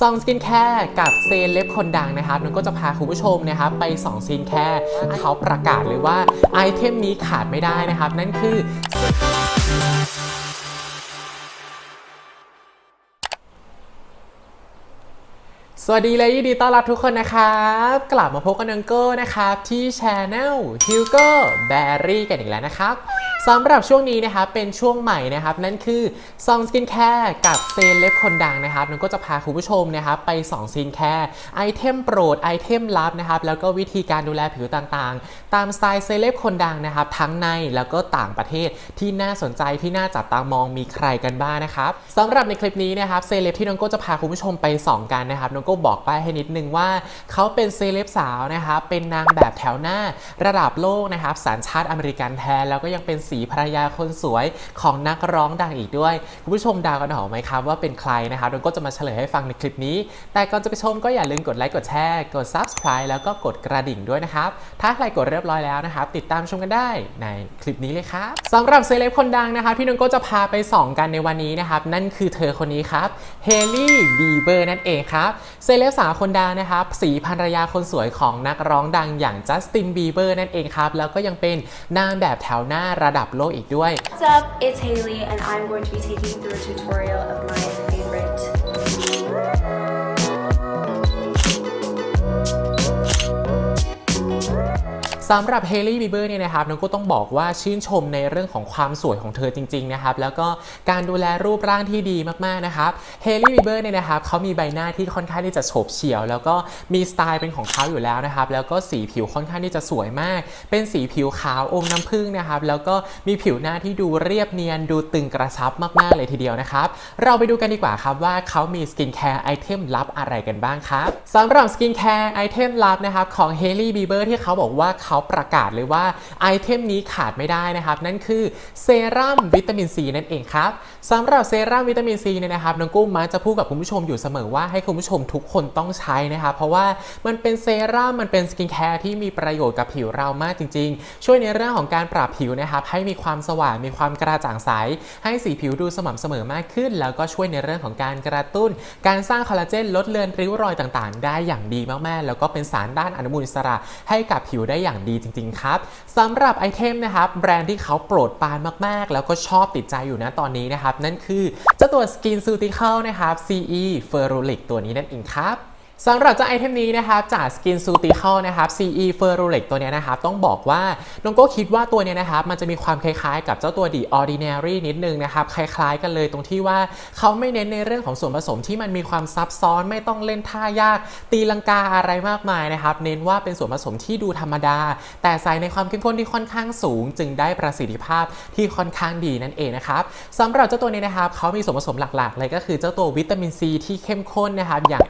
ซองสกินแคร์กับเซเลบคนดังนะครับนันก็จะพาคุณผู้ชมนะครับไป2สกินแคร์เขาประกาศเลยว่าไอเทมนี้ขาดไม่ได้นะครับ นั่นคือสวัสดีเลยยินดีต้อนรับทุกคนนะครับ กลับมาพบกันนังโก้นะครับ ที่ช anel Hugo Berry กันอีกแล้วนะครับ สำหรับช่วงนี้นะครับเป็นช่วงใหม่นะครับ นั่นคือซองสกินแคร์กับเซเลบคนดังนะครับนังก็จะพาคุณผู้ชมนะครับไป2สกินแคร์ไอเทมโปรดไอเทมลับนะครับแล้วก็วิธีการดูแลผิวต่างๆ ตามสไตล์เซเลบคนดังนะครับ ทั้งในแล้วก็ต่างประเทศที่น่าสนใจที่น่าจับตามองมีใครกันบ้างนะครับสำหรับในคลิปนี้นะครับเซเลบที่น้องก้จะพาคุณผู้ชมไปส่องกันนะครับน้องก้บอกไปให้นิดนึงว่าเขาเป็นเซเลบสาวนะครับเป็นนางแบบแถวหน้าระดับโลกนะครับสัญชาติอเมริกันแท้แล้วก็ยังเป็นสีภรรยาคนสวยของนักร้องดังอีกด้วย คุณผู้ชมเดาวกันออไหมครับว่าเป็นใครนะครับน้องโก้จะมาเฉลยให้ฟังในคลิปนี้ แต่ก่อนจะไปชมก็อย่าลืมกดไลค์กดแชร์กด subscribe แล้วก็กดกระดิ่งด้วยนะครับ ถ้าใครกดเรียบร้อยแล้วนะครับ ติดตามชมกันได้ในคลิปนี้เลยครับสำหรับเซเลบคนดังนะครับที่น้องก้จะพาไปส่องกันในวันนี้นะครับ นั่นคือเธอคนนี้ครับเฮลี่บีเบอร์นั่นเองครับเซเลบสาวคนดังนะครับสีภรรยาคนสวยของนักร้องดังอย่างจัสตินบีเบอร์นั่นเองครับแล้วก็ยังเป็นนางแบบแถวหน้าระดับ โลกอีกด้วย What's up? It's Haley, and I'm going to be taking you through a tutorial of my สำหรับเฮลี่บีเบอร์เนี่ยนะครับน้องก็ต้องบอกว่าชื่นชมในเรื่องของความสวยของเธอจริงๆนะครับแล้วก็การดูแลรูปร่างที่ดีมากๆนะครับเฮลี่บีเบอร์เนี่ยนะครับเขามีใบหน้าที่ค่อนข้างที่จะโฉบเฉี่ยว แล้วก็มีสไตล์เป็นของเขาอยู่แล้วนะครับแล้วก็สีผิวค่อนข้างที่จะสวยมาก เป็นสีผิวขาวอมน้ำผึ้งนะครับแล้วก็มีผิวหน้าที่ดูเรียบเนียนดูตึงกระชับมากๆเลยทีเดียวนะครับเราไปดูกันดีกว่าครับว่าเขามีสกินแคร์ไอเทมลับอะไรกันบ้างครับสำหรับสกินแคร์ไอเทมลับนะครับของเฮลี่บีเบอร์ที่เขาบอกว่าเขาประกาศเลยว่าไอเทมนี้ขาดไม่ได้นะครับ นั่นคือเซรั่มวิตามินซีนั่นเองครับสำหรับเซรั่มวิตามินซีเนี่ยนะครับน้องกุ้งมักจะพูดกับคุณผู้ชมอยู่เสมอว่าให้คุณผู้ชมทุกคนต้องใช้นะครับ เพราะว่ามันเป็นเซรั่มมันเป็นสกินแคร์ที่มีประโยชน์กับผิวเรามากจริง ๆ ช่วยในเรื่องของการปรับผิวนะครับให้มีความสว่างมีความกระจ่างใส ให้สีผิวดูสม่ำเสมอมากขึ้น แล้วก็ช่วยในเรื่องของการกระตุ้น การสร้างคอลลาเจนลดเลือนริ้วรอยต่างๆ ได้อย่างดีมากๆ แล้วก็เป็นสารด้านอนุมูลอิสระให้กับผิวได้อย่างดีจริง ๆ ครับสำหรับไอเทมนะครับแบรนด์ที่เขาโปรดปานมากๆ แล้วก็ชอบติดใจอยู่นะตอนนี้นะครับ นั่นคือเจ้าตัวสกินซูติเคิลนะครับ CE Ferulic ตัวนี้นั่นเองครับ สำหรับเจ้าไอเทมนี้นะครับจาก Skin c e u t i c a l นะครับ CE Ferulic ตัวนี้นะครับต้องบอกว่าน้องโก้คิดว่าตัวนี้นะครับมันจะมีความคล้ายๆ กับเจ้าตัว The Ordinary นิดนึงนะครับคล้ายๆ กันเลยตรงที่ว่าเขาไม่เน้นในเรื่องของส่วนผสมที่มันมีความซับซ้อนไม่ต้องเล่นท่ายาก ตีลังกาอะไรมากมายนะครับเน้นว่าเป็นส่วนผสมที่ดูธรรมดา แต่ใส่ในความเข้มข้นที่ค่อนข้างสูง จึงได้ประสิทธิภาพที่ค่อนข้างดีนั่นเองนะครับสำหรับเจ้าตัวนี้นะครับเขามีส่วนผสมหลักๆ เลยก็คือเจ้าตัววิตามินซีที่เข้มข้นนะครับอย่าง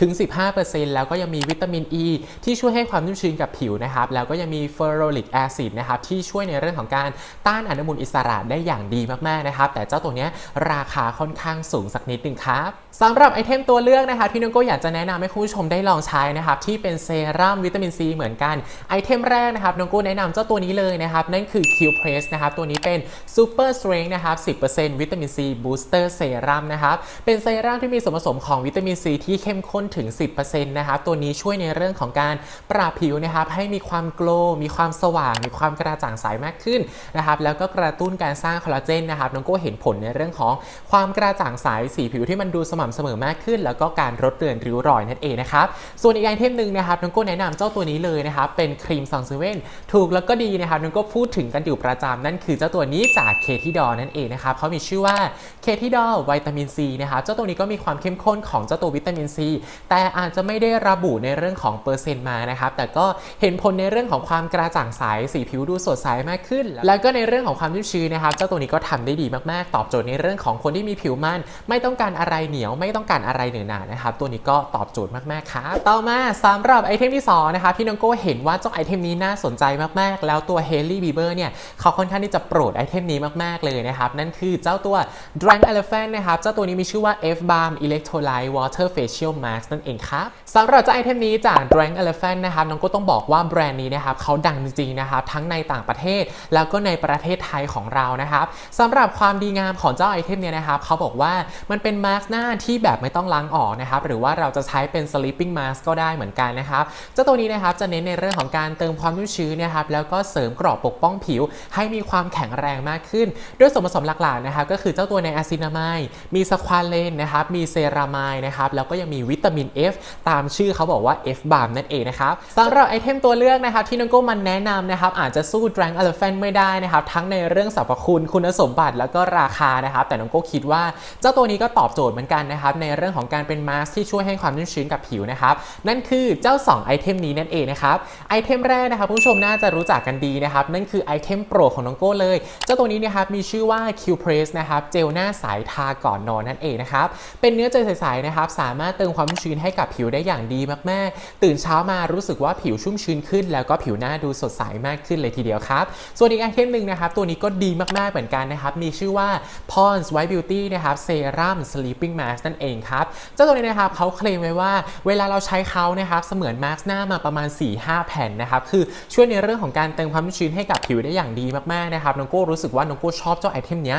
ถึง 15%แล้วก็ยังมีวิตามินอ e, ีที่ช่วยให้ความนุ่มชื้นกับผิวนะครับ แล้วก็ยังมีเฟอร์โรลิกแอซิดนะครับที่ช่วยในเรื่องของการต้านอนุมูลอิสระได้อย่างดีมากๆนะครับ แต่เจ้าตัวนี้ราคาค่อนข้างสูงสักนิดนึงครับสำหรับไอเทมตัวเลือกนะครับที่น้องโก็อยากจะแนะนำให้คุณผู้ชมได้ลองใช้นะครับที่เป็นเซรั่มวิตามินซีเหมือนกันไอเทมแรกนะครับน้องโก็แนะนำเจ้าตัวนี้เลยนะครับนั่นคือ Q Press นะครับตัวนี้เป็น Super Strength นะครับ 10%วิตามินซีบูสเตอร์เซรั่มนะครับเป็นเซรั่มที่มีส่วนผสมของวิตามินซีที่เข้มข้นถึง 10%นะครับตัวนี้ช่วยในเรื่องของการปรับผิวนะครับให้มีความโกลมีความสว่าง มีความกระจ่างใสมากขึ้นนะครับแล้วก็กระตุ้นการสร้างคอลลาเจนนะครับน้องโก็เห็นผลในเรื่องของความกระจ่างใสสีผิวที่มันดูสม่ำเสมอมากขึ้น แล้วก็การลดเลือนริ้วรอยนั่นเองนะครับส่วนอีกไอเทมหนึ่งนะครับน้องโก็แนะนำเจ้าตัวนี้เลยนะครับเป็นครีมซองเซเว่นถูกแล้วก็ดีนะครับน้องโก็พูดถึงกันอยู่ประจำนั่นคือเจ้าตัวนี้จากเคที่ดอนั่นเองนะครับเขามีชื่อว่าเคที่ดอวิตามินซีนะครับเจ้าตัวนี้ก็มีความเข้มข้นของเจ้าตัววิตามินซี แต่อาจจะไม่ได้ระบุในเรื่องของเปอร์เซ็นต์มานะครับ แต่ก็เห็นผลในเรื่องของความกระจ่างใสสีผิวดูสดใสมากขึ้น แล้วก็ในเรื่องของความชุ่มชื้นนะครับ เจ้าตัวนี้ก็ทำได้ดีมากๆ ตอบโจทย์ในเรื่องของคนที่มีผิวมัน ไม่ต้องการอะไรเหนียว ไม่ต้องการอะไรเหนือหนานะครับ ตัวนี้ก็ตอบโจทย์มากๆครับต่อมาสำหรับไอเทมที่2นะครับพี่น้องโก้เห็นว่าเจ้าไอเทมนี้น่าสนใจมากๆ แล้วตัวเฮลี่บีเบอร์เนี่ยเขาค่อนข้างที่จะโปรดไอเทมนี้มากๆเลยนะครับนั่นคือเจ้าตัว Drunk Elephant นะครับเจ้าตัวนี้มีชื่อว่า F Balm Electrolyte Water Face facial mask นั่นเองครับสำหรับเจ้าไอเทมนี้จาก Drank Elephant นะครับน้องก็ต้องบอกว่าแบรนด์นี้นะครับเขาดังจริงๆนะครับทั้งในต่างประเทศ แล้วก็ในประเทศไทยของเรานะครับสำหรับความดีงามของเจ้าไอเทมเนี่ยนะครับเขาบอกว่ามันเป็นมาสก์หน้าที่แบบไม่ต้องล้างออกนะครับหรือว่าเราจะใช้เป็น sleeping mask ก็ได้เหมือนกันนะครับเจ้าตัวนี้นะครับจะเน้นในเรื่องของการเติมความชุ่มชื้นนะครับแล้วก็เสริมกราะปกป้องผิว ให้มีความแข็งแรงมากขึ้น ด้วยส่วนผสมหลักๆนะครับก็คือเจ้าตัวในอะซินามายมีสควาเลนนะครับมีเซรามายนะครับแล้วก็ยังมีวิตามิน F ตามชื่อเขาบอกว่า F บา m นั่นเองนะครับสำหรับไอเทมตัวเลือกนะครับที่น้องโก้มันแนะนำนะครับอาจจะสู้ Drank Elephant ไม่ได้นะครับทั้งในเรื่องสรรพคุณคุณสมบัติแล้วก็ราคานะครับแต่น้องโก้คิดว่าเจ้าตัวนี้ก็ตอบโจทย์เหมือนกันนะครับในเรื่องของการเป็นมาสก์ที่ช่วยให้ความชุ่มชื้นกับผิวนะครับนั่นคือเจ้า 2 ไอเทมนี้นั่นเองนะครับไอเทมแรกนะครับผู้ชมน่าจะรู้จักกันดีนะครับนั่นคือไอเทมโปรของน้องโก้เลย เจ้าตัวนี้นะครับมีชื่อว่า Q Press นะครับเจลหน้าใสทาก่อนนอนนั่นเองนะครับเป็นเนื้อเจลใสๆนะครับสามารถเติมความชุ่มชื้นให้กับผิวได้อย่างดีมากๆ ตื่นเช้ามารู้สึกว่าผิวชุ่มชื้นขึ้น แล้วก็ผิวหน้าดูสดใสมากขึ้นเลยทีเดียวครับ ส่วนอีกไอเทมหนึ่งนะครับ ตัวนี้ก็ดีมากๆเหมือนกันนะครับ มีชื่อว่า Pond's White Beauty นะครับเซรั่ม Sleeping Mask นั่นเองครับเจ้าตัวนี้นะครับเขาเคลมไว้ว่า เวลาเราใช้เขานะครับเสมือนมาสก์หน้ามาประมาณ 4-5 แผ่นนะครับคือช่วยในเรื่องของการเติมความชุ่มชื้นให้กับผิวได้อย่างดีมากๆนะครับน้องโก้รู้สึกว่าน้องโก้ชอบเจ้าไอเทมเนี้ย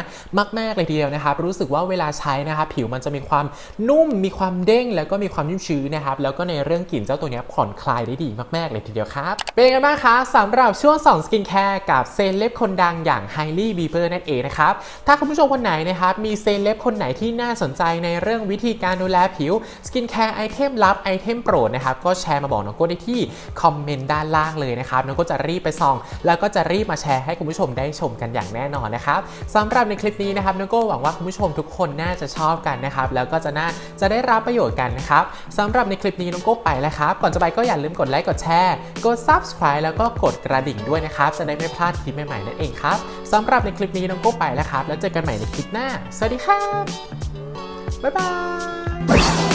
มากๆเลยทีเดียวนะครับรู้สึกว่าเวลาใช้นะครับผิวมันจะมีความนุ่มมีความเด้งแล้วก็มีความชุ่มชื้นนะครับ แล้วก็ในเรื่องกลิ่นเจ้าตัวนี้ผ่อนคลายได้ดีมากๆเลยทีเดียวครับ เป็นยังไงบ้างคะสำหรับช่วง2สกินแคร์กับเซเลบคนดังอย่างไฮลี่บีเบอร์นั่นเองนะครับ ถ้าคุณผู้ชมคนไหนนะครับมีเซเลบคนไหนที่น่าสนใจในเรื่องวิธีการดูแลผิวสกินแคร์ไอเทมลับไอเทมโปรดนะครับก็แชร์มาบอกน้องโก้ได้ที่คอมเมนต์ด้านล่างเลยนะครับน้องโก้จะรีบไปส่อง แล้วก็จะรีบมาแชร์ให้คุณผู้ชมได้ชมกันอย่างแน่นอนนะครับสำหรับในคลิปนี้นะครับน้องโก้หวังว่าคุณผู้ชมทุกคนน่าจะชอบกันนะครับแล้วก็จะน่าจะได้รับประโยชน์กันนะครับสำหรับในคลิปนี้น้องโก้ไปแล้วครับ ก่อนจะไปก็อย่าลืมกดไลค์กดแชร์ กด subscribe แล้วก็กดกระดิ่งด้วยนะครับ จะได้ไม่พลาดคลิปใหม่ๆนั่นเองครับสำหรับในคลิปนี้น้องโก้ไปแล้วครับ แล้วเจอกันใหม่ในคลิปหน้า สวัสดีครับ บ๊ายบาย